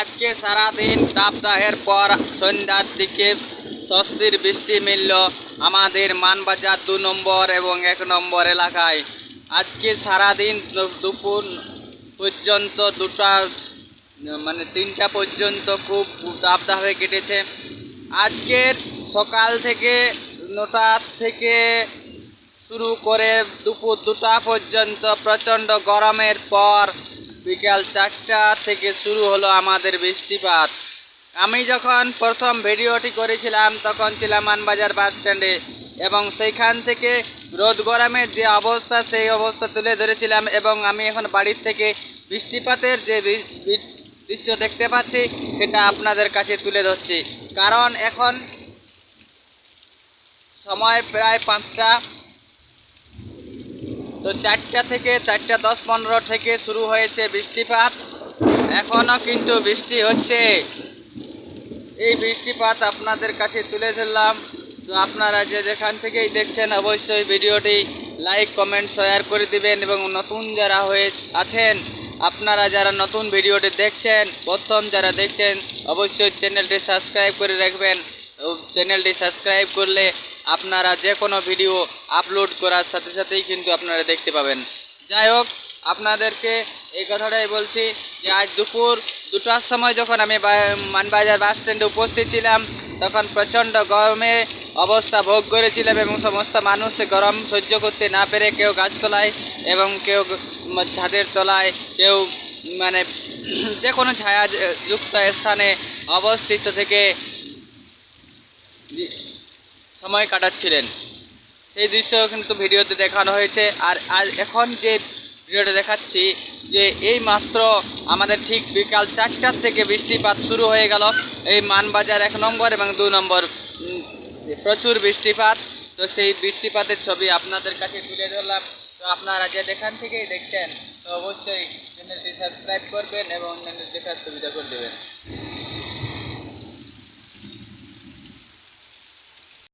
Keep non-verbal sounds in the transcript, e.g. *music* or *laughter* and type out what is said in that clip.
আজকে সারাদিন তাপদাহের পর সন্ধ্যার দিকে স্বস্তির বৃষ্টি মিলল আমাদের মানবাজার দু নম্বর এবং এক নম্বর এলাকায়। আজকে সারাদিন দুপুর পর্যন্ত দুটা মানে তিনটা পর্যন্ত খুব তাপদাহে কেটেছে। আজকের সকাল থেকে নটা থেকে শুরু করে দুপুর দুটা পর্যন্ত প্রচণ্ড গরমের পর বিকাল চারটা থেকে শুরু হলো আমাদের বৃষ্টিপাত। আমি যখন প্রথম ভিডিওটি করেছিলাম, তখন ছিলাম মানবাজার বাস স্ট্যান্ডে এবং সেইখান থেকে রোদ গরমের যে অবস্থা, সেই অবস্থা তুলে ধরেছিলাম এবং আমি এখন বাড়ির থেকে বৃষ্টিপাতের যে দৃশ্য দেখতে পাচ্ছি, সেটা আপনাদের কাছে তুলে ধরছি। কারণ এখন সময় প্রায় পাঁচটা তো চারটা থেকে চারটা দশ পনেরো থেকে শুরু হয়েছে বৃষ্টিপাত। এখনও কিন্তু বৃষ্টি হচ্ছে। এই বৃষ্টিপাত আপনাদের কাছে তুলে ধরলাম। তো আপনারা যে যেখান থেকেই দেখছেন, অবশ্যই ভিডিওটি লাইক, কমেন্ট, শেয়ার করে দিবেন এবং নতুন যারা হয়ে আছেন, আপনারা যারা নতুন ভিডিওটি দেখছেন, প্রথম যারা দেখছেন, অবশ্যই চ্যানেলটি সাবস্ক্রাইব করে রাখবেন। চ্যানেলটি সাবস্ক্রাইব করলে আপনারা যে কোনো ভিডিও আপলোড করার সাথে সাথেই কিন্তু আপনারা দেখতে পাবেন। যাই হোক, আপনাদেরকে এই কথাটাই বলছি যে আজ দুপুর দুটার সময় যখন আমি মানবাজার বাস স্ট্যান্ডে উপস্থিত ছিলাম, তখন প্রচণ্ড গরমে অবস্থা ভোগ করেছিলাম এবং সমস্ত মানুষ গরম সহ্য করতে না পেরে কেউ গাছতলায় এবং কেউ ছাদের তলায়, কেউ মানে *clears throat* যে কোনো ছায়া যুক্ত স্থানে অবস্থিত থেকে সময় কাটাচ্ছিলেন। সেই দৃশ্য কিন্তু ভিডিওতে দেখানো হয়েছে। আর আর এখন যে ভিডিওটা দেখাচ্ছি, যে এই মাত্র আমাদের ঠিক বিকাল চারটার থেকে বৃষ্টিপাত শুরু হয়ে গেল। এই মানবাজার এক নম্বর এবং দু নম্বর প্রচুর বৃষ্টিপাত। তো সেই বৃষ্টিপাতের ছবি আপনাদের কাছে তুলে ধরলাম। তো আপনারা যে যেখান থেকেই দেখছেন, তো অবশ্যই চ্যানেলটি সাবস্ক্রাইব করবেন এবং চ্যানেল দেখার সুবিধা করে দেবেন।